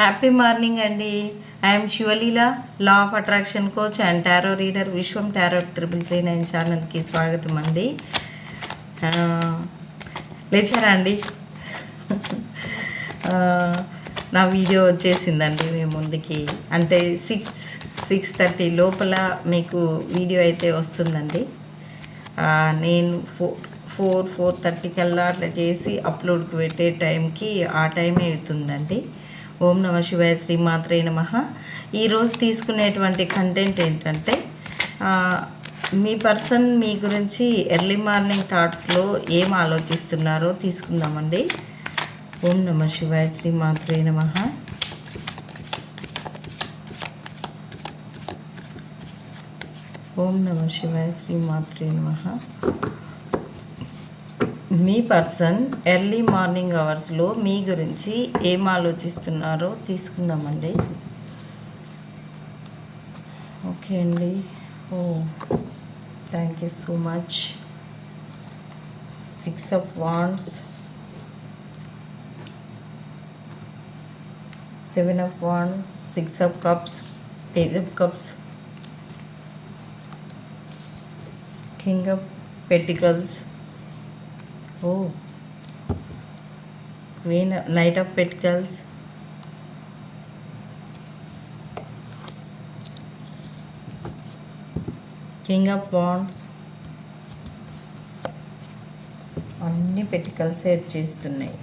Happy morning అండి. I'm Shivaleela law of attraction coach and tarot reader Vishwam tarot triple three nine ఛానల్కి స్వాగతం అండి. లేచారా అండి? నా వీడియో వచ్చేసిందండి మేము ముందుకి. అంటే సిక్స్ సిక్స్ థర్టీ లోపల మీకు వీడియో అయితే వస్తుందండి. నేను ఫోర్ ఫోర్ ఫోర్ థర్టీ కల్లా అట్లా చేసి అప్లోడ్కి పెట్టే టైంకి ఆ టైమే అవుతుందండి. ఓం నమ శివాయ శ్రీ మాత్రే నమ. ఈరోజు తీసుకునేటువంటి కంటెంట్ ఏంటంటే మీ పర్సన్ మీ గురించి ఎర్లీ మార్నింగ్ థాట్స్లో ఏం ఆలోచిస్తున్నారో తీసుకుందామండి. ఓం నమ శివాయ శ్రీ మాత్రే నమ. ఓం నమ శివాయ శ్రీ మాత్రే నమ. మీ పర్సన్ ఎర్లీ మార్నింగ్ అవర్స్లో మీ గురించి ఏం ఆలోచిస్తున్నారో తీసుకుందామండి. ఓకే అండి. ఓ thank you so much six of wands seven of wand six of cups page of cups king of pentacles oh. Queen knight of girls king of wands అన్ని pentacles ఏర్ చేస్తున్నాయి.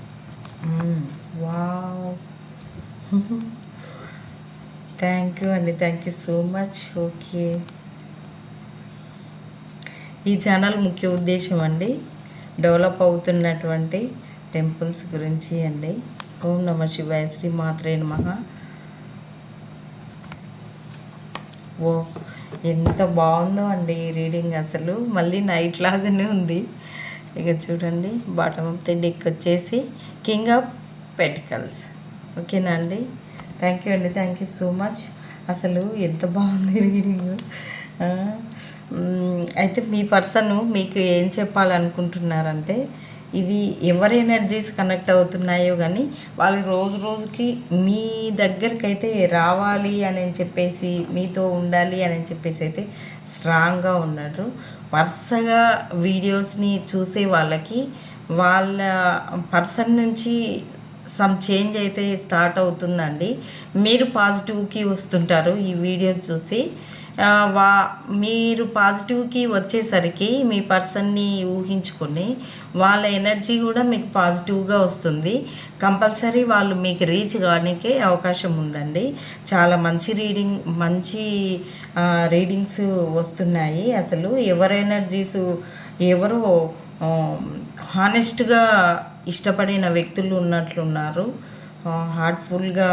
Wow. Thank you అండి. Thank you so much. Okay. ఈ channel ముఖ్య ఉద్దేశం అండి develop అవుతున్నటువంటి temples గురించి అండి. ఓం నమ శివాయ శ్రీ మాత్రే నమ. ఓ ఎంత బాగుందో అండి రీడింగ్ అసలు. మళ్ళీ నైట్ లాగానే ఉంది. ఇక చూడండి బాటమ్ ఆఫ్ ది డెక్ వచ్చేసి కింగ్ ఆఫ్ పెటికల్స్. ఓకేనా అండి? థ్యాంక్ యూ అండి థ్యాంక్ యూ సో మచ్. అసలు ఎంత బాగుంది రీడింగ్. అయితే మీ పర్సన్ మీకు ఏం చెప్పాలనుకుంటున్నారంటే ఇది ఎవరి ఎనర్జీస్ కనెక్ట్ అవుతున్నాయో కానీ వాళ్ళు రోజు రోజుకి మీ దగ్గరికి అయితే రావాలి అని చెప్పేసి మీతో ఉండాలి అని చెప్పేసి అయితే స్ట్రాంగ్గా ఉన్నారు. వరుసగా వీడియోస్ని చూసే వాళ్ళకి వాళ్ళ పర్సన్ నుంచి సమ్ చేంజ్ అయితే స్టార్ట్ అవుతుందండి. మీరు పాజిటివ్కి వస్తుంటారు ఈ వీడియోస్ చూసి. వా మీరు పాజిటివ్కి వచ్చేసరికి మీ పర్సన్ని ఊహించుకొని వాళ్ళ ఎనర్జీ కూడా మీకు పాజిటివ్గా వస్తుంది. కంపల్సరీ వాళ్ళు మీకు రీచ్ కావడానికే అవకాశం ఉందండి. చాలా మంచి రీడింగ్ మంచి రీడింగ్స్ వస్తున్నాయి. అసలు ఎవరి ఎనర్జీస్ ఎవరో హానెస్ట్గా ఇష్టపడిన వ్యక్తులు ఉన్నట్లున్నారు. హార్ట్ఫుల్గా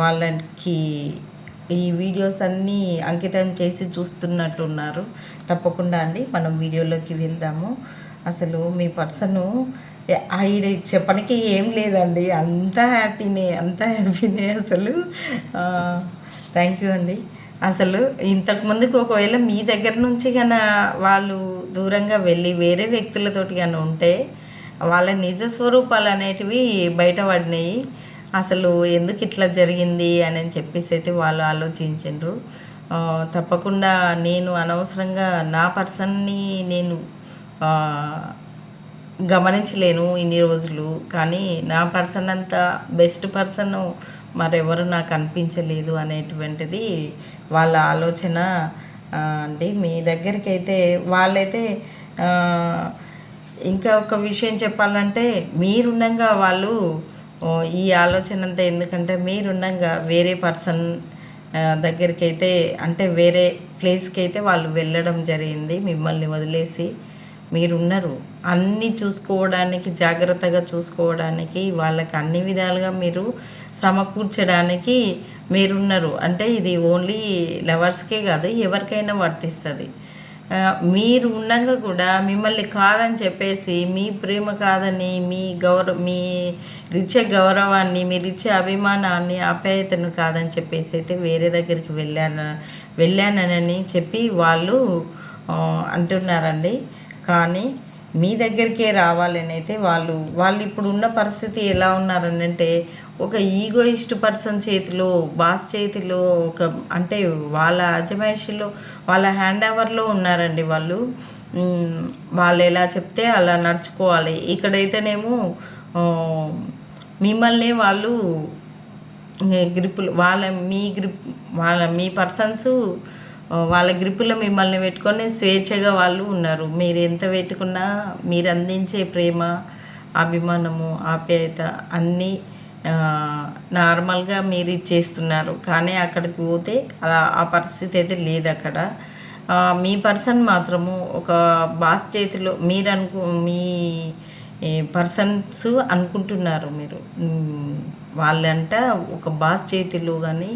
వాళ్ళకి ఈ వీడియోస్ అన్నీ అంకితం చేసి చూస్తున్నట్టున్నారు. తప్పకుండా అండి మనం వీడియోలోకి వెళ్దాము అసలు మీ పర్సను ఐడి చెప్పడానికి ఏం లేదండి. అంత హ్యాపీనే అంతా హ్యాపీనే అసలు. థ్యాంక్ యూ అండి. అసలు ఇంతకు ముందుకు ఒకవేళ మీ దగ్గర నుంచి కన వాళ్ళు దూరంగా వెళ్ళి వేరే వ్యక్తులతోటి కానీ ఉంటే వాళ్ళ నిజ స్వరూపాలు అనేటివి బయటపడినాయి. అసలు ఎందుకు ఇట్లా జరిగింది అని చెప్పేసి అయితే వాళ్ళు ఆలోచించారు తప్పకుండా నేను అనవసరంగా నా పర్సన్ని నేను గమనించలేను ఇన్ని రోజులు. కానీ నా పర్సన్ అంత బెస్ట్ పర్సన్ మరెవరు నాకు అనిపించలేదు అనేటువంటిది వాళ్ళ ఆలోచన అండి. మీ దగ్గరికి అయితే వాళ్ళైతే ఇంకా ఒక విషయం చెప్పాలంటే మీరుండగా వాళ్ళు ఈ ఆలోచన అంతా ఎందుకంటే మీరుండగా వేరే పర్సన్ దగ్గరికి అయితే అంటే వేరే ప్లేస్కి అయితే వాళ్ళు వెళ్ళడం జరిగింది మిమ్మల్ని వదిలేసి మీరున్నారు. అన్నీ చూసుకోవడానికి జాగ్రత్తగా చూసుకోవడానికి వాళ్ళకి అన్ని విధాలుగా మీరు సమకూర్చడానికి మీరున్నారు. అంటే ఇది ఓన్లీ లవర్స్కే కాదు ఎవరికైనా వర్తిస్తుంది. మీరు ఉండగా కూడా మిమ్మల్ని కాదని చెప్పేసి మీ ప్రేమ కాదని మీ గౌరవ మీ రిచ్చే గౌరవాన్ని మీరిచ్చే అభిమానాన్ని ఆప్యాయతను కాదని చెప్పేసి అయితే వేరే దగ్గరికి వెళ్ళాను వెళ్ళానని చెప్పి వాళ్ళు అంటున్నారండి. కానీ మీ దగ్గరికే రావాలని అయితే వాళ్ళు వాళ్ళు ఇప్పుడు ఉన్న పరిస్థితి ఎలా ఉన్నారని అంటే ఒక ఈగోయిస్ట్ పర్సన్ చేతిలో బాస్ చేతిలో ఒక అంటే వాళ్ళ అజమాయిషిలో వాళ్ళ హ్యాండ్ ఓవర్లో ఉన్నారండి వాళ్ళు. వాళ్ళు ఎలా చెప్తే అలా నడుచుకోవాలి. ఇక్కడైతేనేమో మిమ్మల్ని వాళ్ళు గ్రిప్పులు వాళ్ళ మీ గ్రిప్ వాళ్ళ మీ పర్సన్స్ వాళ్ళ గ్రిప్పులో మిమ్మల్ని పెట్టుకొని స్వేచ్ఛగా వాళ్ళు ఉన్నారు. మీరు ఎంత పెట్టుకున్నా మీరు అందించే ప్రేమ అభిమానము ఆప్యాయత అన్నీ నార్మల్గా మీరు ఇచ్చేస్తున్నారు కానీ అక్కడికి పోతే అలా ఆ పరిస్థితి అయితే లేదు అక్కడ. మీ పర్సన్ మాత్రము ఒక బాస్ చేతిలో మీరు అనుకు మీ పర్సన్స్ అనుకుంటున్నారు మీరు. వాళ్ళంట ఒక బాస్ చేతిలో కానీ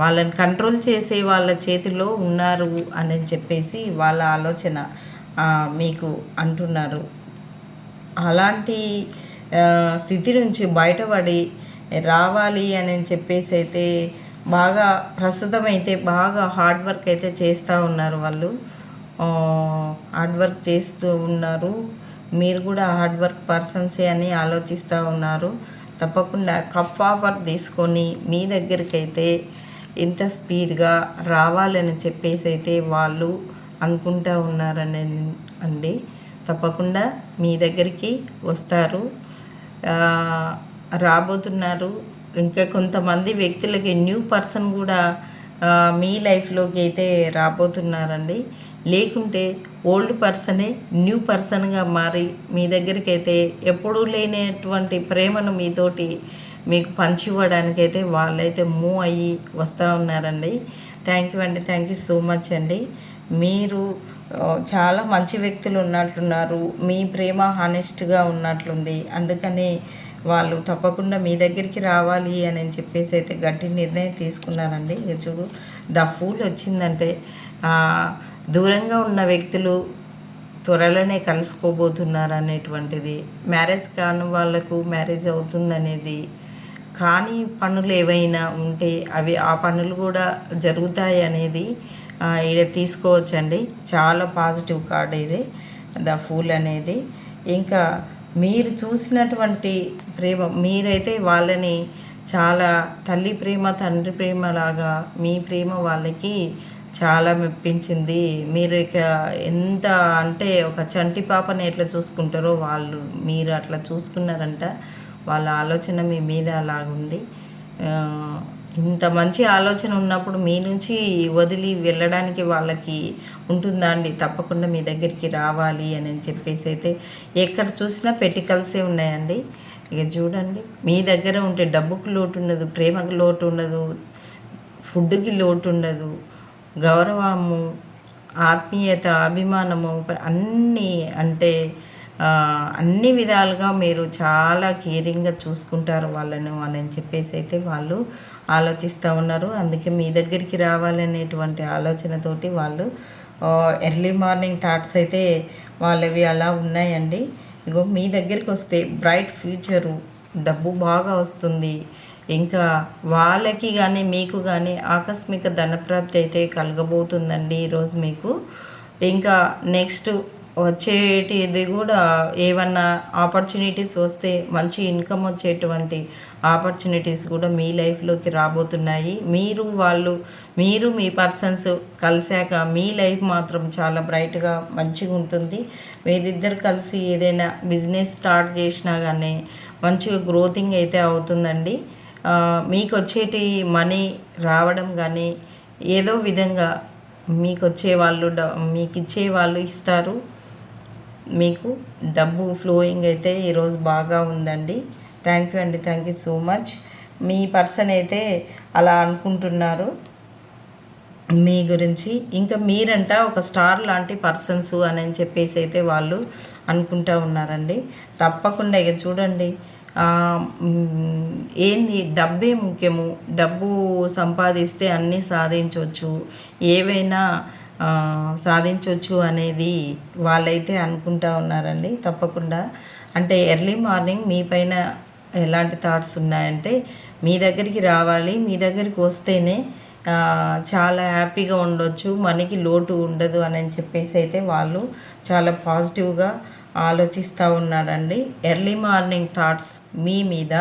వాళ్ళని కంట్రోల్ చేసే వాళ్ళ చేతిలో ఉన్నారు అని చెప్పేసి వాళ్ళ ఆలోచన మీకు అంటున్నారు. అలాంటి స్థితి నుంచి బయటపడి రావాలి అని చెప్పేసి అయితే బాగా ప్రస్తుతం అయితే బాగా హార్డ్ వర్క్ అయితే చేస్తూ ఉన్నారు వాళ్ళు. హార్డ్ వర్క్ చేస్తూ ఉన్నారు. మీరు కూడా హార్డ్ వర్క్ పర్సన్సే అని ఆలోచిస్తూ ఉన్నారు. తప్పకుండా కప్ ఆఫర్ తీసుకొని మీ దగ్గరికి అయితే ఇంత స్పీడ్గా రావాలని చెప్పేసి అయితే వాళ్ళు అనుకుంటా ఉన్నారని అండి. తప్పకుండా మీ దగ్గరికి వస్తారు. రాబోతున్నారు. ఇంకా కొంతమంది వ్యక్తులకి న్యూ పర్సన్ కూడా మీ లైఫ్లోకి అయితే రాబోతున్నారండి. లేకుంటే ఓల్డ్ పర్సనే న్యూ పర్సన్గా మారి మీ దగ్గరికి అయితే ఎప్పుడూ లేనటువంటి ప్రేమను మీతోటి మీకు పంచివ్వడానికి అయితే వాళ్ళైతే మూవ్ అయ్యి వస్తూ ఉన్నారండి. థ్యాంక్ యూ అండి. థ్యాంక్ యూ సో మచ్ అండి. మీరు చాలా మంచి వ్యక్తులు ఉన్నట్లున్నారు. మీ ప్రేమ హానెస్ట్గా ఉన్నట్లుంది. అందుకని వాళ్ళు తప్పకుండా మీ దగ్గరికి రావాలి అని చెప్పేసి అయితే గట్టి నిర్ణయం తీసుకున్నారండి. చూడు ద ఫూల్ వచ్చిందంటే దూరంగా ఉన్న వ్యక్తులు త్వరలోనే కలుసుకోబోతున్నారు అనేటువంటిది మ్యారేజ్ కాని వాళ్ళకు మ్యారేజ్ అవుతుందనేది. కానీ పనులు ఏవైనా ఉంటే అవి ఆ పనులు కూడా జరుగుతాయి అనేది ఇది తీసుకోవచ్చండి. చాలా పాజిటివ్ కార్డ్ ఇది. ద ఫూల్ అనేది. ఇంకా మీరు చూసినటువంటి ప్రేమ మీరైతే వాళ్ళని చాలా తల్లి ప్రేమ తండ్రి ప్రేమ లాగా మీ ప్రేమ వాళ్ళకి చాలా మెప్పించింది. మీరు ఇక ఎంత అంటే ఒక చంటి పాపని ఎట్లా చూసుకుంటారో వాళ్ళు మీరు అట్లా చూసుకున్నారంట. వాళ్ళ ఆలోచన మీ మీద అలాగుంది ఇంత మంచి ఆలోచన ఉన్నప్పుడు మీ నుంచి వదిలి వెళ్ళడానికి వాళ్ళకి ఉంటుందా అండి? తప్పకుండా మీ దగ్గరికి రావాలి అని చెప్పేసి అయితే ఎక్కడ చూసినా పెటికల్సే ఉన్నాయండి. ఇక చూడండి మీ దగ్గర ఉంటే డబ్బుకు లోటు ఉండదు ప్రేమకు లోటు ఉండదు ఫుడ్కి లోటు ఉండదు గౌరవము ఆత్మీయత అభిమానము అన్నీ అంటే అన్ని విధాలుగా మీరు చాలా కేరింగ్గా చూసుకుంటారు వాళ్ళను అని చెప్పేసి అయితే వాళ్ళు ఆలోచిస్తూ ఉన్నారు. అందుకే మీ దగ్గరికి రావాలనేటువంటి ఆలోచనతోటి వాళ్ళు ఎర్లీ మార్నింగ్ థాట్స్ అయితే వాళ్ళవి అలా ఉన్నాయండి. ఇగో మీ దగ్గరికి వస్తే బ్రైట్ ఫ్యూచరు డబ్బు బాగా వస్తుంది. ఇంకా వాళ్ళకి కానీ మీకు కానీ ఆకస్మిక ధనప్రాప్తి అయితే కలగబోతుందండి ఈరోజు మీకు. ఇంకా నెక్స్ట్ వచ్చేటిది కూడా ఏమన్నా ఆపర్చునిటీస్ వస్తే మంచి ఇన్కమ్ వచ్చేటువంటి ఆపర్చునిటీస్ కూడా మీ లైఫ్లోకి రాబోతున్నాయి. మీరు వాళ్ళు మీరు మీ పర్సన్స్ కలిశాక మీ లైఫ్ మాత్రం చాలా బ్రైట్గా మంచిగా ఉంటుంది. మీరిద్దరు కలిసి ఏదైనా బిజినెస్ స్టార్ట్ చేసినా కానీ మంచిగా గ్రోతింగ్ అయితే అవుతుందండి. మీకు వచ్చేటి మనీ రావడం కానీ ఏదో విధంగా మీకు వచ్చే వాళ్ళు మీకు ఇచ్చే వాళ్ళు ఇస్తారు. మీకు డబ్బు ఫ్లోయింగ్ అయితే ఈరోజు బాగా ఉందండి. థ్యాంక్ యూ అండి. థ్యాంక్ యూ సో మచ్ మీ పర్సన్ అయితే అలా అనుకుంటున్నారు. మీ గురించి ఇంకా మీరంట ఒక స్టార్ లాంటి పర్సన్స్ అని చెప్పేసి అయితే వాళ్ళు అనుకుంటా ఉన్నారండి. తప్పకుండా ఇక చూడండి. ఏంది? డబ్బే ముఖ్యము. డబ్బు సంపాదిస్తే అన్నీ సాధించవచ్చు ఏవైనా సాధించవచ్చు అనేది వాళ్ళైతే అనుకుంటా ఉన్నారండి తప్పకుండా. అంటే ఎర్లీ మార్నింగ్ మీ పైన ఎలాంటి థాట్స్ ఉన్నాయంటే మీ దగ్గరికి రావాలి మీ దగ్గరికి వస్తేనే చాలా హ్యాపీగా ఉండొచ్చు మనకి లోటు ఉండదు అని చెప్పేసి అయితే వాళ్ళు చాలా పాజిటివ్గా ఆలోచిస్తూ ఉన్నారండి. ఎర్లీ మార్నింగ్ థాట్స్ మీ మీద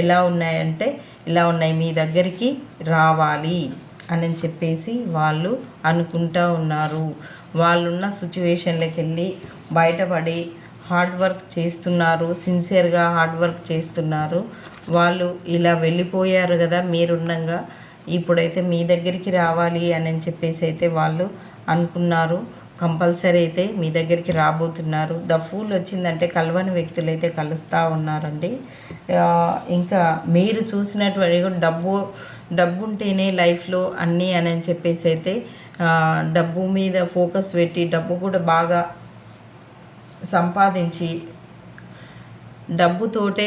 ఎలా ఉన్నాయంటే ఇలా ఉన్నాయి మీ దగ్గరికి రావాలి. అని చెప్పేసి వాళ్ళు అనుకుంటూ ఉన్నారు. వాళ్ళున్న సిచ్యువేషన్లోకి వెళ్ళి బయటపడి హార్డ్ వర్క్ చేస్తున్నారు. సిన్సియర్గా హార్డ్ వర్క్ చేస్తున్నారు. వాళ్ళు ఇలా వెళ్ళిపోయారు కదా మీరుండగా ఇప్పుడైతే మీ దగ్గరికి రావాలి అని చెప్పేసి అయితే వాళ్ళు అనుకున్నారు. కంపల్సరీ అయితే మీ దగ్గరికి రాబోతున్నారు. ద ఫూల్ వచ్చిందంటే కలవని వ్యక్తులు అయితే కలుస్తూ ఉన్నారండి. ఇంకా మీరు చూసినటువంటి డబ్బు డబ్బు ఉంటేనే లైఫ్లో అన్నీ అని చెప్పేసి అయితే డబ్బు మీద ఫోకస్ పెట్టి డబ్బు కూడా బాగా సంపాదించి డబ్బుతోటే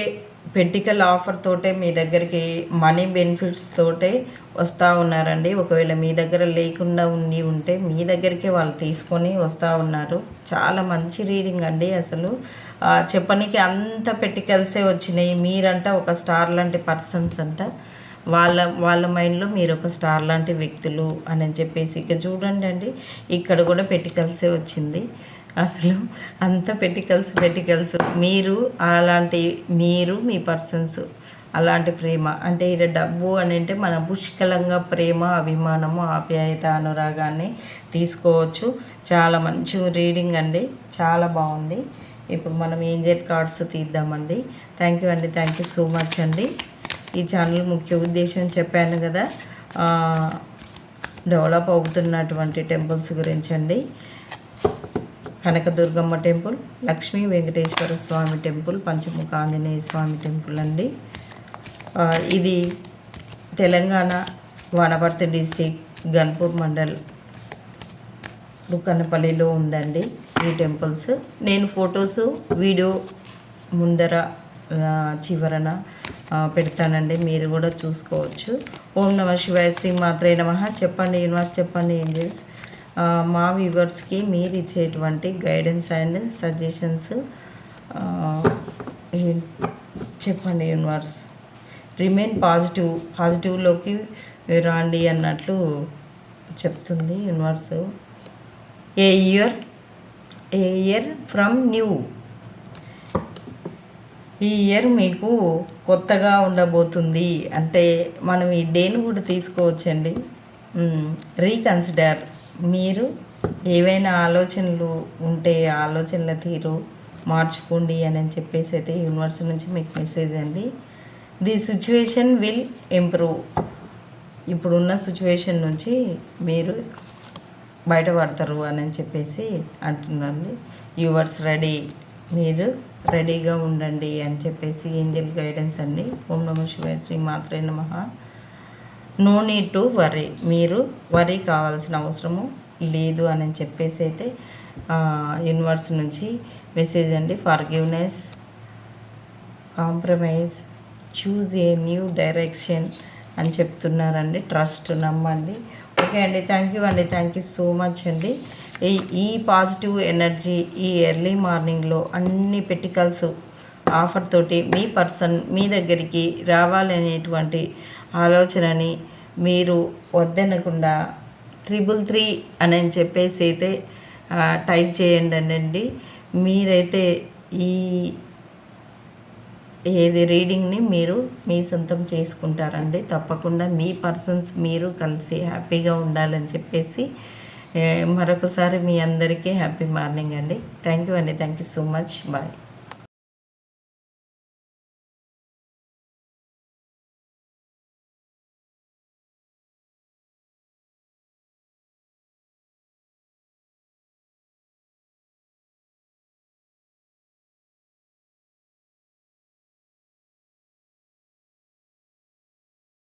పెటికల్ ఆఫర్ తోటే మీ దగ్గరికి మనీ బెనిఫిట్స్ తోటే వస్తూ ఉన్నారండి. ఒకవేళ మీ దగ్గర లేకుండా ఉండి ఉంటే మీ దగ్గరికే వాళ్ళు తీసుకొని వస్తూ ఉన్నారు. చాలా మంచి రీడింగ్ అండి అసలు. చెప్పనికి అంత పెటికల్సే వచ్చినాయి. మీరంట ఒక స్టార్ లాంటి పర్సన్స్ అంట. వాళ్ళ వాళ్ళ మైండ్లో మీరు ఒక స్టార్ లాంటి వ్యక్తులు అని చెప్పేసి ఇక చూడండి అండి. ఇక్కడ కూడా పెటికల్సే వచ్చింది. అసలు అంత పెటికల్స్ పెటికల్స్. మీరు అలాంటి మీరు మీ పర్సన్స్ అలాంటి ప్రేమ. అంటే ఇక్కడ డబ్బు అని అంటే మన పుష్కలంగా ప్రేమ అభిమానము ఆప్యాయత అనురాగాన్ని తీసుకోవచ్చు. చాలా మంచి రీడింగ్ అండి. చాలా బాగుంది. ఇప్పుడు మనం ఏంజల్ కార్డ్స్ తీద్దామండి. థ్యాంక్ యూ అండి. థ్యాంక్ యూ సో మచ్ అండి. ఈ ఛానల్ ముఖ్య ఉద్దేశం చెప్పాను కదా. డెవలప్ అవుతున్నటువంటి టెంపుల్స్ గురించి అండి Kanakadurgamma temple Lakshmi Venkateswara Swamy temple Panchamukha Anjaneya Swamy temple అండి. ఇది తెలంగాణ వనపర్తి డిస్టిక్ గన్పూర్ మండల్ దుక్కన్నపల్లిలో ఉందండి ఈ టెంపుల్స్. నేను ఫొటోస్ వీడియో ముందర చివరన పెడతానండి. మీరు కూడా చూసుకోవచ్చు. ఓం నమ శివాయ శ్రీ మాత్రే నమ. చెప్పండి యూనివర్స్ చెప్పండి ఏంజల్స్. మా వ్యూవర్స్కి మీరు ఇచ్చేటువంటి గైడెన్స్ అండ్ సజెషన్స్ చెప్పండి యూనివర్స్. రిమైన్ పాజిటివ్ పాజిటివ్లోకి రాండి అన్నట్లు చెప్తుంది universe. A year a year from new? ఈ ఇయర్ మీకు కొత్తగా ఉండబోతుంది. అంటే మనం ఈ డేని కూడా తీసుకోవచ్చండి? రీకన్సిడర్ మీరు ఏవైనా ఆలోచనలు ఉంటే ఆలోచనల తీరు మార్చుకోండి అని చెప్పేసి అయితే యూనివర్స్ నుంచి మీకు మెసేజ్ అండి. ది సిచ్యువేషన్ విల్ ఇంప్రూవ్ ఇప్పుడున్న సిచ్యువేషన్ నుంచి మీరు బయటపడతారు అని చెప్పేసి అంటున్నాను యువర్స్ రెడీ మీరు రెడీగా ఉండండి అని చెప్పేసి ఏంజల్ గైడెన్స్ అండి. ఓం నమ శివాయ శ్రీ మాత్రే నమ. నో నీడ్ టు వరీ మీరు వరీ కావాల్సిన అవసరము లేదు అని చెప్పేసి అయితే యూనివర్స్ నుంచి మెసేజ్ అండి. Forgiveness compromise choose a new direction అని చెప్తున్నారండి. ట్రస్ట్ నమ్మండి. ఓకే అండి. థ్యాంక్ యూ అండి. థ్యాంక్ యూ సో మచ్ అండి. ఈ ఈ పాజిటివ్ ఎనర్జీ ఈ ఎర్లీ మార్నింగ్లో అన్ని పెటికల్స్ ఆఫర్ తోటి మీ పర్సన్ మీ దగ్గరికి రావాలనేటువంటి ఆలోచనని మీరు వద్దనకుండా ట్రిపుల్ త్రీ అని చెప్పేసి అయితే టైప్ చేయండి అండి. మీరైతే ఈ ఏది రీడింగ్ని మీరు మీ సొంతం చేసుకుంటారండి. తప్పకుండా మీ పర్సన్స్ మీరు కలిసి హ్యాపీగా ఉండాలని చెప్పేసి మరొకసారి మీ అందరికీ హ్యాపీ మార్నింగ్ అండి. థ్యాంక్ యూ అండి. Thank you so much. Bye.